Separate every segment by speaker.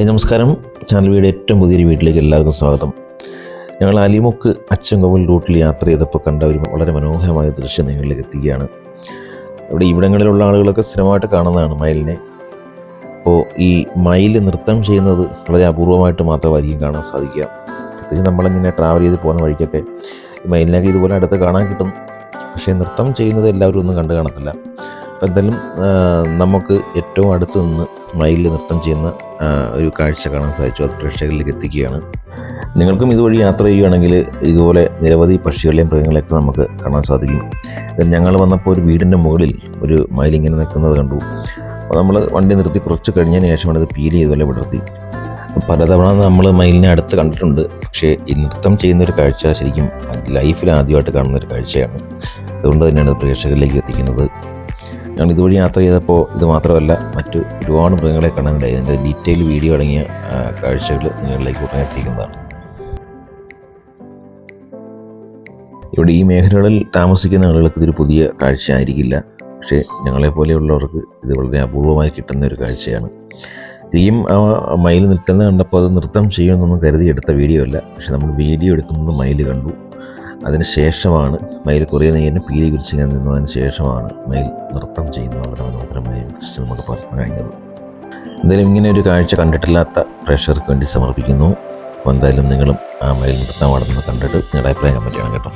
Speaker 1: Hi നമസ്കാരം. Channel വീട് ഏറ്റവും പുതിയൊരു വീട്ടിലേക്ക് എല്ലാവർക്കും സ്വാഗതം. ഞങ്ങൾ അലിമുക്ക് അച്ചൻകോവിൽ റൂട്ടിൽ യാത്ര ചെയ്തപ്പോൾ കണ്ട ഒരു വളരെ മനോഹരമായ ദൃശ്യം നിങ്ങളിലേക്ക് എത്തിക്കുകയാണ്. ഇവിടെ ഇവിടങ്ങളിലുള്ള ആളുകളൊക്കെ സ്ഥിരമായിട്ട് കാണുന്നതാണ് മയിലിനെ. അപ്പോൾ ഈ മയിൽ നൃത്തം ചെയ്യുന്നത് വളരെ അപൂർവമായിട്ട് മാത്രമായിരിക്കും കാണാൻ സാധിക്കുക. പ്രത്യേകിച്ച് നമ്മളിങ്ങനെ ട്രാവൽ ചെയ്ത് പോകുന്ന വഴിക്കൊക്കെ മയിലിനൊക്കെ ഇതുപോലെ അടുത്ത് കാണാൻ കിട്ടും. പക്ഷേ നൃത്തം ചെയ്യുന്നത് എല്ലാവരും ഒന്നും കണ്ടു കാണത്തില്ല. അപ്പോൾ എന്തായാലും നമുക്ക് ഏറ്റവും അടുത്ത് നിന്ന് മയിലിൽ നൃത്തം ചെയ്യുന്ന ഒരു കാഴ്ച കാണാൻ സാധിച്ചു. അത് പ്രേക്ഷകരിലേക്ക് എത്തിക്കുകയാണ്. നിങ്ങൾക്കും ഇതുവഴി യാത്ര ചെയ്യുകയാണെങ്കിൽ ഇതുപോലെ നിരവധി പക്ഷികളെയും മൃഗങ്ങളെയൊക്കെ നമുക്ക് കാണാൻ സാധിക്കും. ഞങ്ങൾ വന്നപ്പോൾ ഒരു വീടിന്റെ മുകളിൽ ഒരു മയിലിങ്ങനെ നിൽക്കുന്നത് കണ്ടു. അപ്പോൾ നമ്മൾ വണ്ടി നിർത്തി കുറച്ച് കഴിഞ്ഞതിന് ശേഷമാണ് ഇത് പീൽ ചെയ്തുപോലെ വിടർത്തി. പലതവണ നമ്മൾ മയിലിനെ അടുത്ത് കണ്ടിട്ടുണ്ട്. പക്ഷേ ഈ നൃത്തം ചെയ്യുന്ന ഒരു കാഴ്ച ശരിക്കും ലൈഫിൽ ആദ്യമായിട്ട് കാണുന്ന ഒരു കാഴ്ചയാണ്. അതുകൊണ്ട് തന്നെയാണ് പ്രേക്ഷകരിലേക്ക് എത്തിക്കുന്നത്. ഞങ്ങൾ ഇതുവഴി യാത്ര ചെയ്തപ്പോൾ ഇത് മാത്രമല്ല മറ്റു ഒരുപാട് മൃഗങ്ങളെ കാണാനുണ്ടായി അതിന്റെ ഡീറ്റെയിൽ വീഡിയോ അടങ്ങിയ കാഴ്ചകൾ നിങ്ങളിലേക്ക് ഉടനെ എത്തിക്കുന്നതാണ്. ഇവിടെ ഈ മേഖലകളിൽ താമസിക്കുന്ന ആളുകൾക്ക് ഇതൊരു പുതിയ കാഴ്ച ആയിരിക്കില്ല പക്ഷേ ഞങ്ങളെ പോലെയുള്ളവർക്ക് ഇത് വളരെ അപൂർവമായി കിട്ടുന്ന ഒരു കാഴ്ചയാണ്. തീയും ആ മയിൽ നിൽക്കുന്നത് കണ്ടപ്പോൾ അത് നൃത്തം ചെയ്യുമെന്നൊന്നും കരുതി എടുത്ത വീഡിയോ അല്ല. പക്ഷെ നമ്മൾ വീഡിയോ എടുക്കുന്നത് മയിൽ കണ്ടു. അതിന് ശേഷമാണ് മയിൽ കുറേ നേരം പീലി വിരിച്ച് ഇങ്ങനെ നിന്നതിന് ശേഷമാണ് മയിൽ നൃത്തം ചെയ്യുന്ന വളരെ മനോഹരമായ ദൃശ്യം നമുക്ക് പകർത്താൻ കഴിഞ്ഞത്. എന്തായാലും ഇങ്ങനെ ഒരു കാഴ്ച കണ്ടിട്ടില്ലാത്ത പ്രേക്ഷകർക്ക് വേണ്ടി സമർപ്പിക്കുന്നു. അപ്പോൾ എന്തായാലും നിങ്ങളും ആ മയിൽ നൃത്തം ആടുന്നത് കണ്ടിട്ട് നിങ്ങളുടെ അഭിപ്രായം കമന്റ് കേട്ടോ.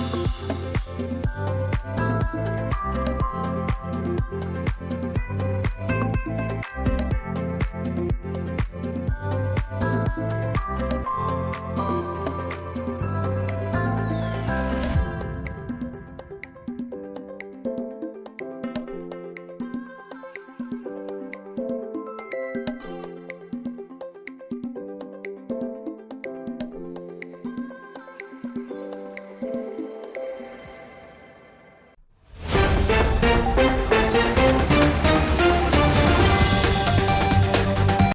Speaker 1: Thank you.